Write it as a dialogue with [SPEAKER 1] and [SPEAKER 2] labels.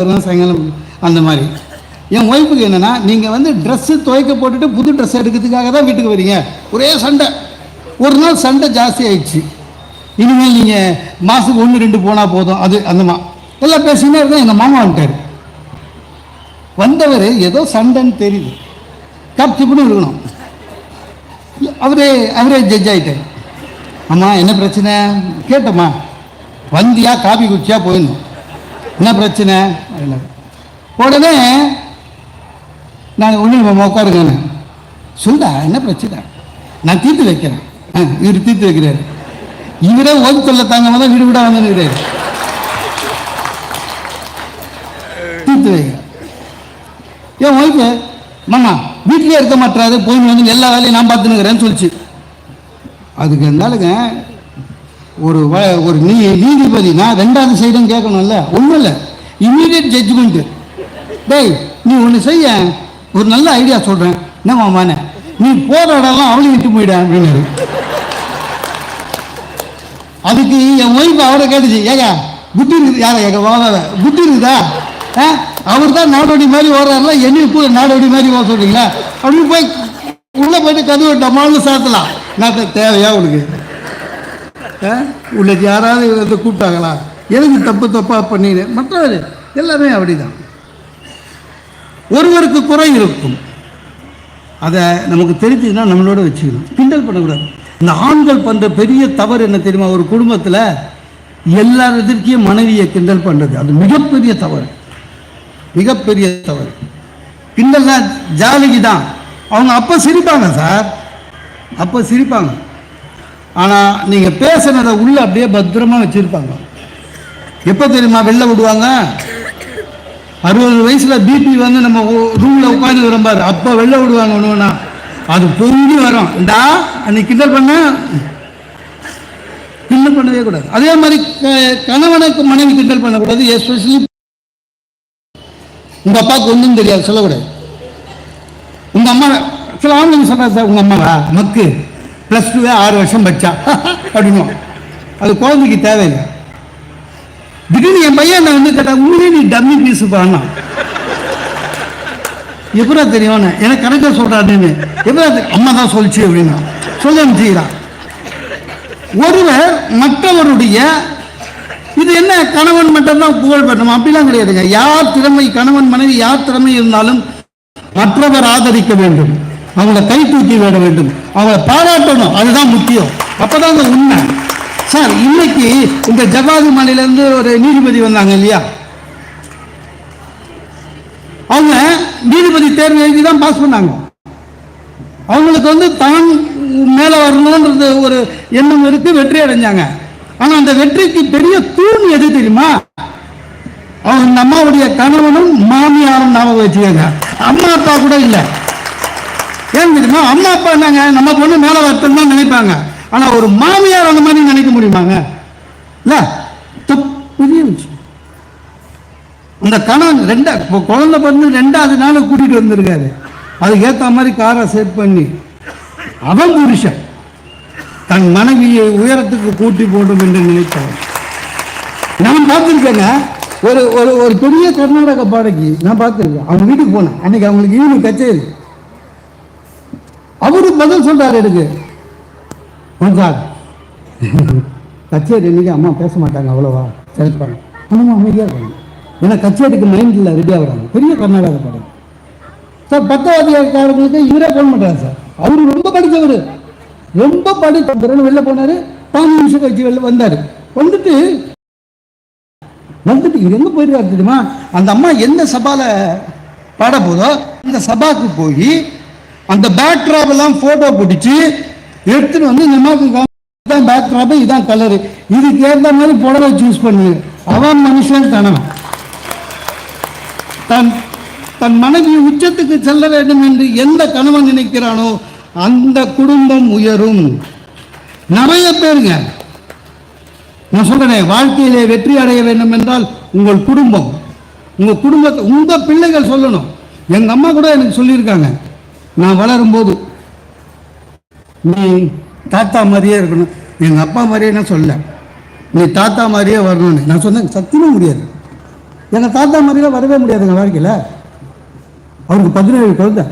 [SPEAKER 1] சாயங்காலம் அந்த மாதிரி. என் ஒய்ஃபுக்கு என்னென்னா நீங்கள் வந்து ட்ரெஸ்ஸு துவைக்க போட்டுட்டு புது ட்ரெஸ் எடுக்கிறதுக்காக தான் வீட்டுக்கு வரீங்க. ஒரே சண்டை. ஒரு நாள் சண்டை ஜாஸ்தி ஆயிடுச்சு. இனிமேல் நீங்கள் மாதத்துக்கு ஒன்று ரெண்டு போனால் போதும். அது அந்த மா எல்லாம் பேசினே இருந்தால் எங்கள் மாமா வந்துட்டார். வந்தவர் ஏதோ சண்டைன்னு தெரியுது. கப்சிப்புன்னு இருக்கணும் அவரே அவரே ஜட்ஜ் ஆகிட்டார் அம்மா என்ன பிரச்சனை? கேட்டம்மா. வந்தியா காபி குடிச்சியா போயிடணும். என்ன பிரச்சனை? அப்படின்னாரு. உடனே நான் ஒன்று உட்காருங்க சொல்டா என்ன பிரச்சனை? நான் தீர்த்து வைக்கிறேன். ஆ, இவர் தீர்த்து வைக்கிறார். இவரே ஓதி சொல்ல தாங்க தான் வீடு வீடாக வந்துருக்கிறார். தீர்த்து வைக்க என் ஒய்ஃபு மாமா வீட்லயே இருக்க மாட்டாரு போய் வந்து எல்லா வேலையும் நான் பார்த்துனுக்கிறேன்னு சொல்லிச்சு. அதுக்கு இருந்தாலுங்க ஒரு வ ஒரு நீ நீதிபதி நான் ரெண்டாவது சைடும் கேட்கணும்ல? ஒன்றும் இல்லை இம்மீடியட் ஜட்ஜ்மெண்ட்டு டேய் நீ ஒன்று செய்ய. ஒரு நல்ல ஐடியா சொல்கிறேன் என்ன மாமானே நீ போகிற இடம்லாம் அவளையும் விட்டு போயிட அப்படின்னு அதுக்கு என் ஒய்ஃப் அவரை கேட்டுச்சு ஏங்க புத்தி இருக்குது. யாரா ஏங்க வா புத்தி இருக்குதா? ஆ? அவர் தான் நாடோடி மாதிரி ஓடுறாருல என்னையும் கூட நாடோடி மாதிரி ஓட சொல்றீங்களா? அப்படின்னு போய் உள்ளே போயிட்டு கதவு டமால்னு சாத்தலாம். நான் தேவையா உனக்கு? உள்ளது யாராவது இதை கூப்பிட்டாங்களா? எதுக்கு தப்பு தப்பாக பண்ணிடு மற்றவர் எல்லாமே அப்படிதான். ஒருவருக்கு குறை இருக்கும். அதை நமக்கு தெரிஞ்சுதுன்னா நம்மளோட வச்சுக்கணும். கிண்டல் பண்ணக்கூடாது. இந்த ஆண்கள் பண்ணுற பெரிய தவறு என்ன தெரியுமா? ஒரு குடும்பத்தில் எல்லார் மனைவியை கிண்டல் பண்ணுறது அது மிகப்பெரிய தவறு. மிகப்பெரிய தவறு. கிண்டல்னா ஜாலிக்கு தான். அவங்க அப்போ சிரிப்பாங்க சார். அப்போ சிரிப்பாங்க. ஆனால் நீங்கள் பேசுனதை உள்ளே அப்படியே பத்திரமா வச்சுருப்பாங்க. எப்போ தெரியுமா வெளில விடுவாங்க? அறுபது வயசுல பிபி வந்து நம்ம ரூம்ல உட்காந்து விரும்பாரு அப்போ வெளில விடுவாங்க ஒன்றுனா அது பொங்கி வரும். இந்தா அன்னைக்கு கிண்டல் பண்ண. கிண்டல் பண்ணவே கூடாது. அதே மாதிரி க- கணவனுக்கு மனைவி கிண்டல் பண்ணக்கூடாது. எஸ்பெஷலி உங்க அப்பாவுக்கு ஒன்றும் தெரியாது. சொல்லக்கூடாது. உங்க அம்மா சில ஆண்கள் சொல்கிறார் சார் உங்க அம்மாவா? மக்கு. ப்ளஸ் டூவே ஆறு வருஷம் படிச்சா. அப்படின்னு அது குழந்தைக்கு தேவையில்லை. திடீர்னு என் பையன் நான் வந்து கேட்டா உண்மையிலே நீ டம்மி பீஸ் பானா எப்படா தெரியும் எனக்கு கணக்காக சொல்கிறாருன்னு எப்படா அம்மா தான் சொல்லிச்சு அப்படின்னா. சொல்ல அனுப்பிச்சுக்கிறான் ஒருவர் மற்றவருடைய இது என்ன கணவன் மட்டும்தான் புகழ் பெறணும்? அப்படிலாம் கிடையாதுங்க. யார் திறமை கணவன் மனைவி யார் திறமை இருந்தாலும் மற்றவர் ஆதரிக்க வேண்டும். அவங்கள கை தூக்கி விட வேண்டும். அவங்கள பாராட்டணும். அதுதான் முக்கியம். அப்போதான் அந்த உண்மை. சார் இன்னைக்கு இந்த ஜவாது மாநிலேருந்து ஒரு நீதிபதி வந்தாங்க இல்லையா? அவங்க நீதிபதி தேர்வு எழுதி தான் பாஸ் பண்ணாங்க. அவங்களுக்கு வந்து தான் மேலே வரணுன்றது ஒரு எண்ணம் இருக்கு வெற்றி அடைஞ்சாங்க. ஆனால் அந்த வெற்றிக்கு பெரிய தூண் எது தெரியுமா? அவங்க அம்மாவுடைய கணவனும் மாமியாரும் ஞாபகம் வச்சுக்கோங்க. அம்மா அப்பா கூட இல்லை. ஏன் தெரியுமா? அம்மா அப்பா என்னங்க? நம்ம பொண்ணு மேலே வரட்டும் தான் நினைப்பாங்க. ஆனா ஒரு மாமியார் அந்த மாதிரி நினைக்க முடியுமாங்க? இல்ல? தப்பு விஷயம். இந்த கணவன் ரெண்டா இப்போ குழந்தை பிறந்து ரெண்டாவது நாள் கூட்டிட்டு வந்திருக்காரு. அதுக்கு ஏத்த மாதிரி காரை செட் பண்ணி அவன் புருஷன் தன் மனைவியை உயரத்துக்கு கூட்டி போடும் என்று நினைத்தவன். நான் பார்த்துருக்கேங்க ஒரு ஒரு ஒரு பெரிய கர்நாடக பாடகி நான் பார்த்துருக்கேன். அவங்க வீட்டுக்கு போனேன். அன்னைக்கு அவங்களுக்கு ஈவினிங் கச்சேரி. அவரு பதில் சொல்றாரு எனக்கு. சார். கச்சேரி இன்னைக்கு அம்மா பேச மாட்டாங்க அவ்வளவா? செலுத்துறாங்க அம்மா அமைதியாக இருக்காங்க. ஏன்னா கச்சேரிக்கு மைண்டில் ரெடி ஆகுறாங்க பெரிய கர்நாடக படம். சார் பத்தாவது இவரே போட மாட்டாரு சார். அவரு ரொம்ப படித்தவர் ரொம்ப படித்த வெளில போனார். பாஞ்சு நிமிஷம் கழிச்சு வெளில வந்தாரு. வந்துட்டு வந்துட்டு இவர் எங்கே போயிருக்காரு தெரியுமா? அந்த அம்மா எந்த சபால பாட போதோ அந்த சபாக்கு போய் அந்த பேக் ட்ராப் எல்லாம் போட்டோ பிடிச்சி எடுத்துட்டு வந்து இந்த அம்மாவுக்கு தான் இதான் பேக் ட்ராப் இதான் கலரு இதுக்கு ஏற்ற மாதிரி புடவை சூஸ் பண்ணு. அவன் மனுஷன் கணவன் தன் தன் மனைவி உச்சத்துக்கு செல்ல வேண்டும் என்று எந்த கணவன் நினைக்கிறானோ அந்த குடும்பம் உயரும். நிறைய பேருங்க நான் சொல்றேன் வாழ்க்கையிலே வெற்றி அடைய வேண்டும் என்றால் உங்கள் குடும்பம். உங்க குடும்பத்தை உங்க பிள்ளைகள் சொல்லணும். எங்க அம்மா கூட எனக்கு சொல்லியிருக்காங்க. நான் வளரும்போது நீ தாத்தா மாதிரியே இருக்கணும். எங்கள் அப்பா மாதிரியே நான் சொல்ல நீ தாத்தா மாதிரியே வரணும்னு. நான் சொன்னேன் சத்தியமா முடியாது. எங்கள் தாத்தா மாதிரியெல்லாம் வரவே முடியாதுங்க வாழ்க்கையில். அவருக்கு பதினேழு குழந்தை.